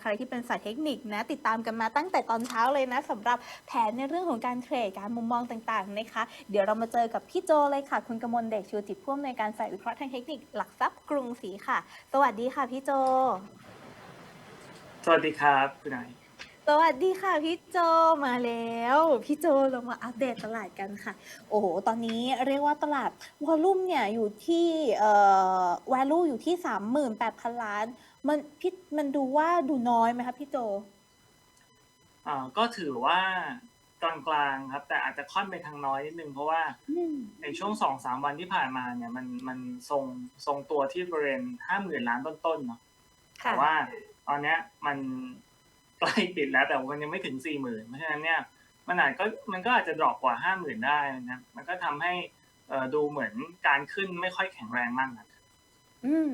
ใครที่เป็นสายเทคนิคนะ ติดตามกันมาตั้งแต่ตอนเช้าเลยนะสำหรับแผนในเรื่องของการเทรดการมุมมองต่างๆนะคะ เดี๋ยวเรามาเจอกับพี่โจเลยค่ะ คุณกมลเดชชูจิตพ่วงในวยการฝ่ายวิเคราะห์ทางเทคนิคหลักทรัพย์กรุงศรีค่ะ สวัสดีค่ะพี่โจ สวัสดีครับคุณนายสวัสดีค่ะพี่โจมาแล้วพี่โจเรามาอัปเดตตลาดกันค่ะ โอ้โหตอนนี้เรียกว่าตลาดวอลลุ่มเนี่ยอยู่ที่เอ่อ value อยู่ที่ 38,000 ล้านมันพี่มันดูว่าดูน้อยไหมคะพี่โจ อ่าก็ถือว่ากลางๆครับ แต่อาจจะค่อนไปทางน้อยนิดนึงเพราะว่าอืมในช่วงสองสามวันที่ผ่านมาเนี่ยมันมันทรงทรงตัวที่บริเวณห้าหมื่นล้านต้นๆเนาะค่ะแต่ว่าตอนเนี้ยมันใกล้ปิดแล้วแต่มันยังไม่ถึงสี่หมื่นเพราะฉะนั้นเนี่ยมันอาจก็มันก็อาจจะดรอปกว่าห้าหมื่นได้นะมันก็ทำให้เอ่อดูเหมือนการขึ้นไม่ค่อยแข็งแรงมากนะอืม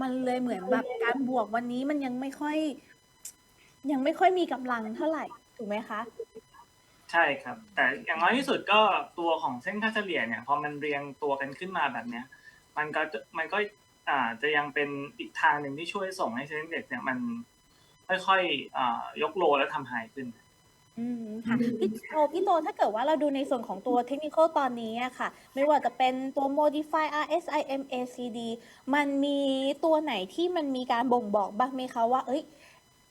มันเลยเหมือนแบบการบวกวันนี้มันยังไม่ค่อย ยังไม่ค่อยมีกำลังเท่าไหร่ถูกไหมคะ ใช่ครับ แต่อย่างน้อยที่สุดก็ตัวของเส้นค่าเฉลี่ยเนี่ยพอมันเรียงตัวกันขึ้นมาแบบเนี้ย มันก็มันก็อ่าจะยังเป็นอีกทางหนึ่งที่ช่วยส่งให้เซ็นเด็กเนี่ยมันค่อยๆอ่ายกโลแล้วทำไฮขึ้น อืม ค่ะ พี่โตพี่โตถ้าเกิดว่าเราดูในส่วนของตัวเทคนิคตอนนี้อะค่ะ ไม่ว่าจะเป็นตัว modify RSI MACD มันมีตัวไหนที่มันมีการบ่งบอกบ้างไหมคะว่า เอ้ย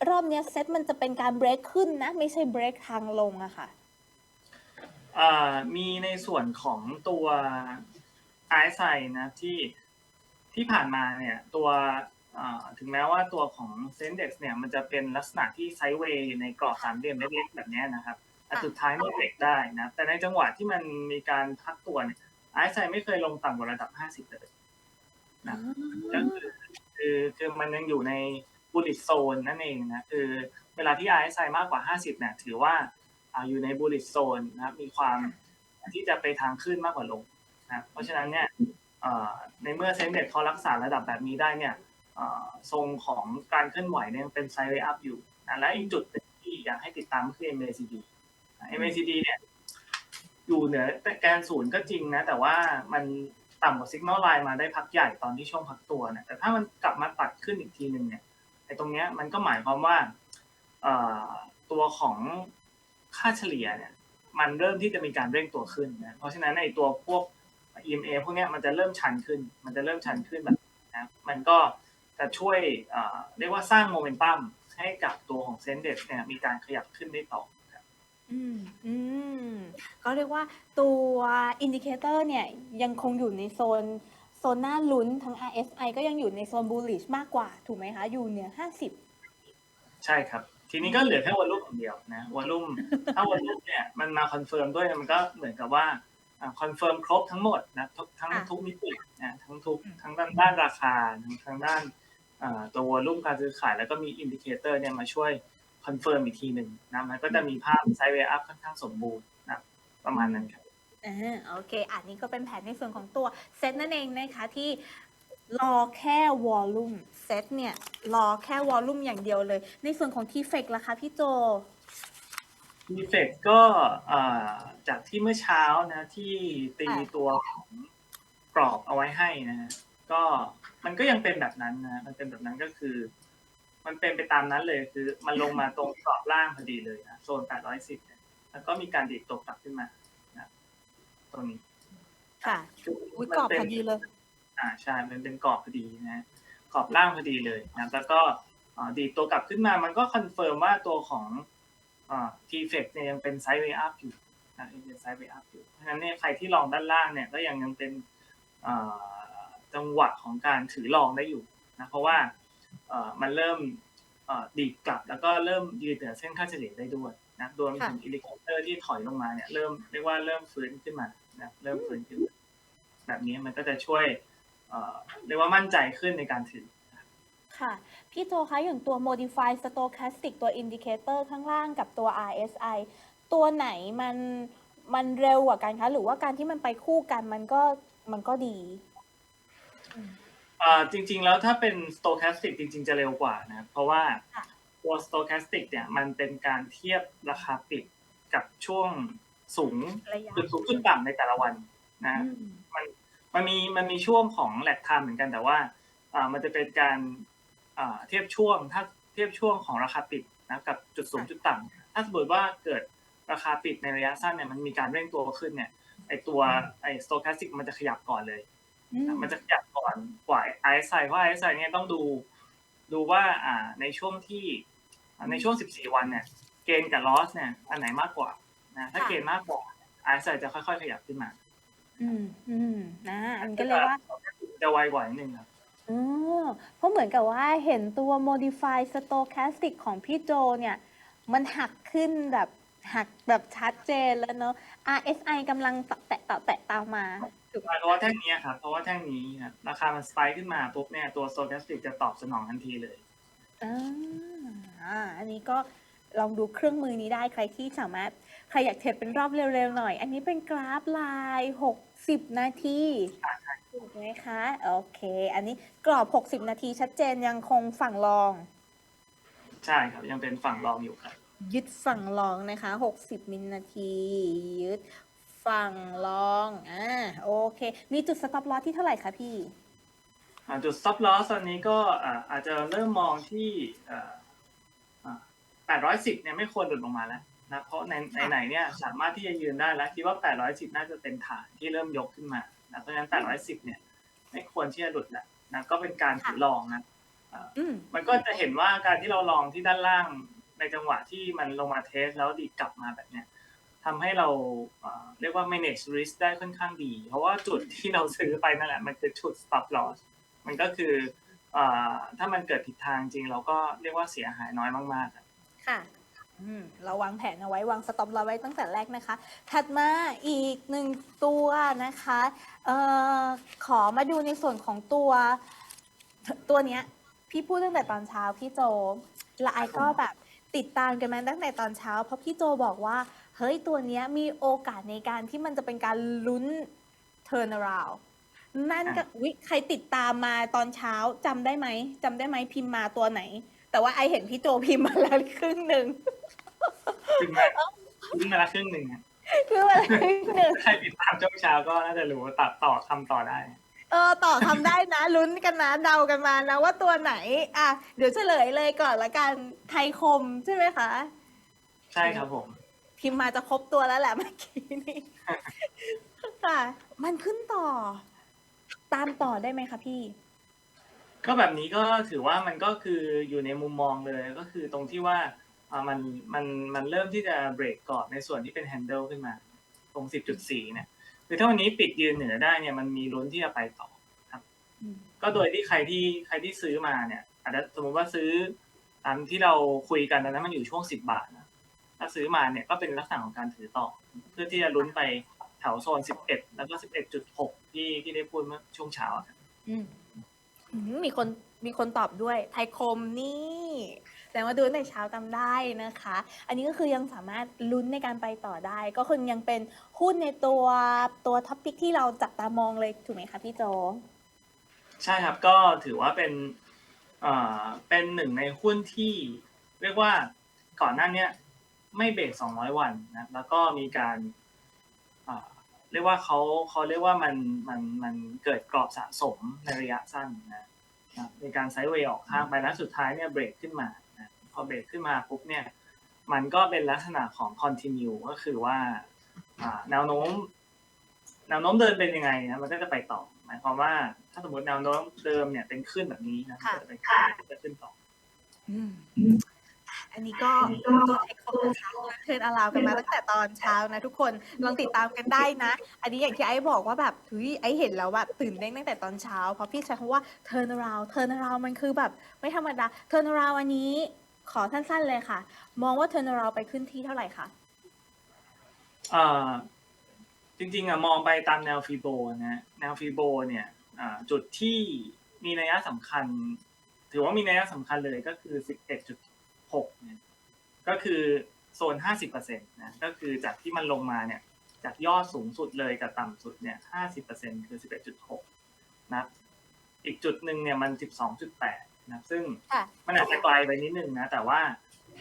รอบเนี้ยเซตมันจะเป็นการ break ขึ้นนะ ไม่ใช่ break ทางลงอะค่ะ อ่ามีในส่วนของตัวไอซ์ไนะที่ที่ผ่านมาเนี่ยตัว ถึงแม้ว่าตัวของเซนเด็กเนี่ยมันจะเป็นลักษณะที่ไซด์เวย์อยู่ในกรอบสามเหลี่ยมเล็กๆแบบเนี้ยนะครับแต่สุดท้ายไม่เบรกได้นะแต่ในจังหวะที่มันมีการพักตัวเนี่ยไอซ์ไม่เคยลงต่ำกว่าระดับ50เลยนะก็คือคือคือมันยังอยู่ในบูลลิ s โซนนั่นเองนะคือเวลาที่ RSI มากกว่า50เนี่ยถือว่าอ่าอยู่ในบูลลิ s โซนนะครับมีความที่จะไปทางขึ้นมากกว่าลงนะเพราะฉะนั้นเนี่ยเอ่อในเมื่อเซ็นเด็กเขารักษาระดับแบบนี้ได้เนี่ยเอ่อ ทรงของการเคลื่อนไหวเนี่ยยังเป็นไซด์เวย์อัพอยู่นะและอีกจุดที่อยากให้ติดตามคือ MACD MACD เนี่ยอยู่เหนือแกนศูนย์ก็จริงนะ แต่ว่ามันต่ำกว่า Signal Line มาได้พักใหญ่ตอนที่ช่วงพักตัวเนี่ยแต่ถ้ามันกลับมาตัดขึ้นอีกทีหนึ่งเนี่ยไอ้ตรงเนี้ยมันก็หมายความว่าตัวของค่าเฉลี่ยเนี่ยมันเริ่มที่จะมีการเร่งตัวขึ้นนะเพราะฉะนั้นไอ้ตัวพวก EMA พวกเนี้ยมันจะเริ่มชันขึ้น มันจะเริ่มชันขึ้นแบบนะมันก็ จะช่วยเอ่อเรียกว่าสร้างโมเมนตัมให้กับตัวของเซนเดสเนี่ยมีการขยับขึ้นได้ต่อครับอืมอืมก็เรียกว่าตัวอินดิเคเตอร์เนี่ยยังคงอยู่ในโซนโซนหน้าลุ้นทั้ง RSI ก็ยังอยู่ในโซน bullish มากกว่า ถูกไหมคะ อยู่เหนือ50ใช่ครับ ทีนี้ก็เหลือแค่วอลลุ่มอย่างเดียวนะวอลลุ่มถ้าวอลลุ่มเนี่ยมันมาคอนเฟิร์มด้วยมันก็เหมือนกับว่าคอนเฟิร์มครบทั้งหมดนะทุกทั้งอะทุกมิตินะทั้งทุกอืมทั้งด้านด้านราคาทั้งทั้งด้านอ่า ตัววอลลุ่มการซื้อขายแล้วก็มีอินดิเคเตอร์เนี่ยมาช่วยคอนเฟิร์มอีกทีหนึ่งนะมันก็จะมีภาพไซด์เวย์อัพค่อนข้างสมบูรณ์นะประมาณนั้นครับอ่าโอเค อันนี้ก็เป็นแผนในส่วนของตัวเซตนั่นเองนะคะที่รอแค่วอลลุ่มเซตเนี่ยรอแค่วอลลุ่มอย่างเดียวเลย ในส่วนของทีเฟกล่ะคะพี่โจดีเฟกก็อ่าจากที่เมื่อเช้านะที่ตีค่ะตัวของกรอบเอาไว้ให้นะฮะ ก็มันก็ยังเป็นแบบนั้นนะมันเป็นแบบนั้นก็คือ มันเป็นไปตามนั้นเลยคือ มันลงมาตรงกรอบล่างพอดีเลยนะโซน 810เนี่ยแล้วก็มีการดีดตัวกลับขึ้นมานะตรงนี้ค่ะคืออุ้ยมันกรอบเป็นพอดีเลย อ่าใช่มันเป็นกรอบพอดีนะกรอบล่างพอดีเลยนะแล้วก็อ่าดีดตัวกลับขึ้นมามันก็คอนเฟิร์มว่าตัวของอ่าทีเฟกเนี่ยยังเป็นไซด์เวย์อัพอยู่นะยังเป็นไซด์เวย์อัพอยู่เพราะฉะนั้นเนี่ยใครที่ลองด้านล่างเนี่ยก็ยังยังเป็นอ่า จังหวะของการถือลองได้อยู่นะเพราะว่าเอ่อมันเริ่มเอ่อดีดกลับแล้วก็เริ่มยืนเหนือเส้นค่าเฉลี่ยได้ด้วยนะรวมถึงอินดิเคเตอร์ที่ถอยลงมาเนี่ยเริ่มเรียกว่าเริ่มฟื้นขึ้นมานะเริ่มฟื้นขึ้นมาแบบนี้มันก็จะช่วยเอ่อเรียกว่ามั่นใจขึ้นในการถือค่ะ พี่โจคะอย่างตัว modify stochastic ตัว indicator ข้างล่างกับตัว RSI ตัวไหนมันมันเร็วกว่ากันคะ หรือว่าการที่มันไปคู่กันมันก็มันก็ดี เอ่อจริง ๆ แล้วถ้าเป็น stochastic จริง ๆ จะเร็วกว่านะครับเพราะว่าค่ะตัว stochastic เนี่ยมันเป็นการเทียบราคาปิดกับช่วงสูงระยะจุดสูงจุดต่ำในแต่ละวันนะอืมมันมันมีมันมีช่วงของแลกไทม์เหมือนกันแต่ว่าอ่ามันจะเป็นการอ่าเทียบช่วงถ้าเทียบช่วงของราคาปิดนะกับจุดสูงจุดต่ำถ้าสมมติว่าเกิดราคาปิดในระยะสั้นเนี่ยมันมีการเร่งตัวขึ้นเนี่ยไอตัวไอสโตแคสติกมันจะขยับก่อนเลยอื มมันจะขยับก่อนกว่าไอซ์ไซเพราะไอซ์ไซเนี่ยต้องดูดูว่าอ่าในช่วงที่อ่าในช่วง 14 วันเนี่ย เกณฑ์กับลอสเนี่ยอันไหนมากกว่านะถ้าเกณฑ์มากกว่าไอซ์ไซจะค่อยๆขยับขึ้นมา อืมอืมนะอันก็เลยว่าจะไวกว่านิดนึงครับอ๋อเพราะเหมือนกับว่าเห็นตัว modify stochastic ของพี่โจเนี่ย มันหักขึ้นแบบหักแบบชัดเจนแล้วเนอะ RSI กำลังแตะแตะแตะตามมา ถูกไหมเพราะว่าแท่งนี้ครับเพราะว่าแท่งนี้ครับราคามันสไปค์ขึ้นมาปุ๊บเนี่ยตัวโซล a สติกจะตอบสนองทันทีเลยอ่าอ่าอันนี้ก็ลองดูเครื่องมือนี้ได้ใครที่สามารถใครอยากเทรดเป็นรอบเร็วๆหน่อย อันนี้เป็นกราฟลาย60นาทีถูกไหมคะโอเค อันนี้กรอบ60นาทีชัดเจนยังคงฝั่งรอง ใช่ครับยังเป็นฝั่งรองอยู่ครับยึดฝั่งรองนะคะ 60 มิลนาที ยึด ฝั่งรองอ่าโอเค มีจุดสต็อปลอสที่เท่าไหร่คะพี่อ่าจุด stop loss ตอนนี้ก็อ่าอาจจะเริ่มมองที่อ่าอ่า810เนี่ยไม่ควรหลุดลงมาแล้วนะเพราะในในไหนเนี่ยสามารถที่จะยืนได้แล้วคิดว่า810น่าจะเป็นฐานที่เริ่มยกขึ้นมานะเพราะฉะนั้น810เนี่ย ไม่ควรที่จะหลุดแล้วนะก็เป็นการถือลองนะอืมมันก็จะเห็นว่าการที่เราลองที่ด้านล่างในจังหวะที่มันลงมาเทสแล้วดีดกลับมาแบบเนี้ย ทำให้เราเรียกว่า manage risk ได้ค่อนข้างดี เพราะว่าจุดที่เราซื้อไปนั่นแหละมันคือจุด stop loss มันก็คืออถ้ามันเกิดผิดทางจริง เราก็เรียกว่าเสียหายน้อยมากๆค่ะเราวางแผนเอาไว้วางสต็อปเราไว้ตั้งแต่แรกนะคะ ถัดมาอีกหนึ่งตัวนะคะเอ่อขอมาดูในส่วนของตัวตัวเนี้ย พี่พูดตั้งแต่ตอนเช้าพี่โจและไอก็แบบติดตามกันมาตั้งแต่ตอนเช้า เพราะพี่โจบอกว่า เฮ้ยตัวเนี้ยมีโอกาสในการที่มันจะเป็นการลุ้น turn around นั่นก็วิใครติดตามมาตอนเช้าจำได้ไหมจำได้ไหมพิมพ์มาตัวไหน แต่ว่าไอเห็นพี่โจพิมพ์มาแล้วครึ่งหนึ่งขึ้นมาขึ้นมาละครึ่งหนึ่งอะคือมาแล้วครึ่งหนึ่งใครติดตามช่วงเช้าก็น่าจะรู้ว่าตัดต่อทำต่อได้เออต่อทำได้นะลุ้นกันนะเดากันมานะว่าตัวไหน อะ เดี๋ยวเฉลยเลยก่อนละกันไทยคมใช่ไหมคะ ใช่ครับผม พิมพ์มาจะครบตัวแล้วแหละเมื่อกี้นี้ค่ะ มันขึ้นต่อ ตามต่อได้ไหมคะพี่ ก็แบบนี้ก็ถือว่ามันก็คืออยู่ในมุมมองเลยก็คือตรงที่ว่าอ่ามันมันมันเริ่มที่จะเบรกก่อนในส่วนที่เป็นแฮนเดิลขึ้นมา ตรง 10.4 เนี่ยคือถ้าวันนี้ปิดยืนเหนือได้เนี่ยมันมีลุ้นที่จะไปต่อครับอืมก็โดยที่ใครที่ใครที่ซื้อมาเนี่ยอาจจะสมมติว่าซื้อตามที่เราคุยกันตอนนั้นมันอยู่ช่วง 10 บาทนะ ถ้าซื้อมาเนี่ยก็เป็นลักษณะของการถือต่อ เพื่อที่จะลุ้นไปแถวโซน 11 แล้วก็ 11.6 ที่ที่ได้พูดเมื่อช่วงเช้าอะครับอืมอืมมีคนมีคนตอบด้วย ไทยคมนี่แสดงว่าดูตั้งแต่เช้าจำได้นะคะ อันนี้ก็คือยังสามารถลุ้นในการไปต่อได้ ก็คือยังเป็นหุ้นในตัวตัวท็อปิกที่เราจับตามองเลยถูกไหมคะพี่โจ ใช่ครับก็ถือว่าเป็นเอ่อเป็นหนึ่งในหุ้นที่ เรียกว่าก่อนหน้าเนี้ย ไม่เบรก200วันนะแล้วก็มีการเอ่อเรียกว่าเขาเขาเรียกว่ามันมันมันเกิดกรอบสะสมในระยะสั้นนะนะมีการไซด์เวย์ออกข้างไปแล้วสุดท้ายเนี่ยเบรกขึ้นมานะพอเบรกขึ้นมาปุ๊บเนี่ยมันก็เป็นลักษณะของ continue ก็คือว่าอ่าแนวโน้ม แนวโน้มเดินเป็นยังไงนะมันก็จะไปต่อ หมายความว่าถ้าสมมติแนวโน้มเดิมเนี่ยเป็นขึ้นแบบนี้นะค่ะจะไปขึ้นจะขึ้นต่อ อันนี้ก็ตัวเทคโคนะคะเทิร์นอลาวกันมาตั้งแต่ตอนเช้านะทุกคนลองติดตามกันได้นะ อันนี้อย่างที่ไอ้บอกว่าแบบเฮ้ยไอ้เห็นแล้วแบบตื่นเต้นตั้งแต่ตอนเช้า เพราะพี่ใช้คำว่า turn around turn around มันคือแบบไม่ธรรมดา turn around อันนี้ขอสั้นๆเลยค่ะ มองว่า turn around ไปขึ้นที่เท่าไหร่คะอ่าจริงๆอะมองไปตามแนวฟีโบนะแนวฟีโบเนี่ยจุดที่มีนัยสำคัญ ถือว่ามีนัยสำคัญเลยก็คือ 11.6เนี่ยก็คือโซน 50%นะก็คือจากที่มันลงมาเนี่ยจากยอดสูงสุดเลยกับต่ำสุดเนี่ย 50%คือ 11.6 นะ อีกจุดหนึ่งเนี่ยมัน 12.8 นะ ซึ่งค่ะมันอาจจะไกลไปนิดนึงนะ แต่ว่า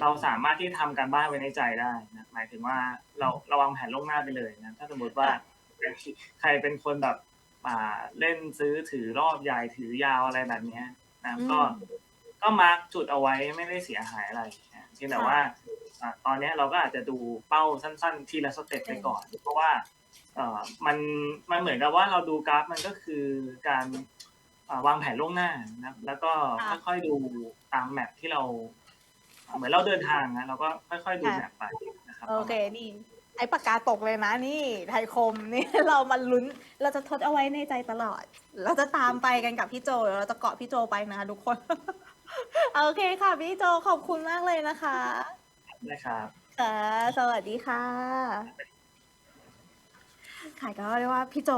เราสามารถที่ทำการบ้านไว้ในใจได้นะ หมายถึงว่าเราเราวางแผนล่วงหน้าไปเลยนะ ถ้าสมมติว่าใครเป็นคนแบบอ่าเล่นซื้อถือรอบใหญ่ถือยาวอะไรแบบเนี้ยนะ ก็ ก็มาร์กจุดเอาไว้ไม่ได้เสียหายอะไรนะเพียงแต่ว่าอ่าตอนเนี้ยเราก็อาจจะดูเป้าสั้น ๆ ทีละสเต็ปไปก่อน เพราะว่าเอ่อมันมันเหมือนกับว่าเราดูกราฟมันก็คือการอ่าวางแผนล่วงหน้านะแล้วก็ค่ะค่อยๆดูตามแมปที่เรา เหมือนเราเดินทางนะเราก็ค่อยๆดูค่ะแมปไปนะครับโอเคนี่ไอ้ปากกาตกเลยนะนี่ไทยคมนี่เรามาลุ้นเราจะทดเอาไว้ในใจตลอด เราจะตามไปกันกับพี่โจเดี๋ยวเราจะเกาะพี่โจไปนะคะทุกคน โอเคค่ะพี่โจขอบคุณมากเลยนะคะนะครับค่ะสวัสดีค่ะ ค่ะก็เรียกว่าพี่โจ